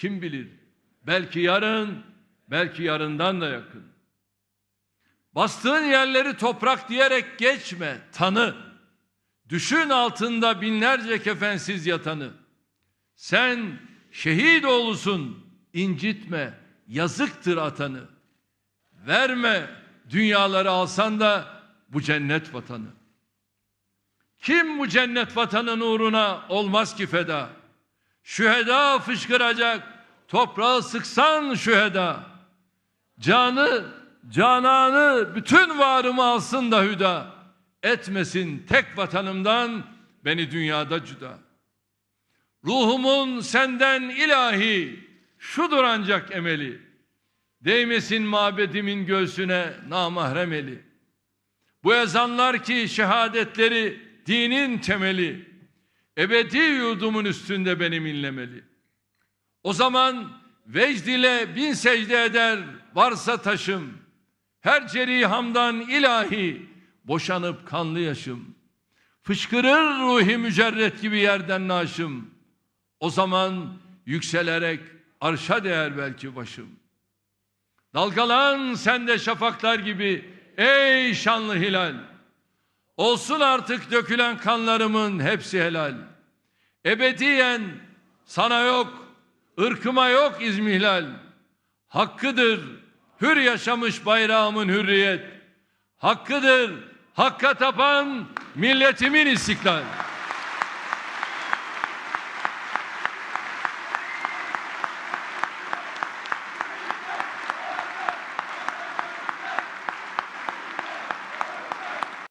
Kim bilir? Belki yarın, belki yarından da yakın. Bastığın yerleri toprak diyerek geçme, tanı. Düşün altında binlerce kefensiz yatanı. Sen şehit oğlusun, incitme, yazıktır atanı. Verme dünyaları alsan da bu cennet vatanı. Kim bu cennet vatanın uğruna olmaz ki feda? Şüheda fışkıracak, toprağı sıksan şüheda. Canı, cananı, bütün varımı alsın da hüda. Etmesin tek vatanımdan beni dünyada cüda. Ruhumun senden ilahi, şudur ancak emeli. Değmesin mabedimin göğsüne namahrem eli. Bu ezanlar ki şehadetleri dinin temeli. Ebedi yurdumun üstünde benim inlemeli. O zaman vecd ile bin secde eder varsa taşım. Her cerihamdan ilahi boşanıp kanlı yaşım. Fışkırır ruhi mücerret gibi yerden naşım. O zaman yükselerek arşa değer belki başım. Dalgalan sen de şafaklar gibi ey şanlı hilal. Olsun artık dökülen kanlarımın hepsi helal. Ebediyen sana yok, ırkıma yok izmihlal. Hakkıdır hür yaşamış bayrağımın hürriyet. Hakkıdır hakka tapan milletimin istiklal.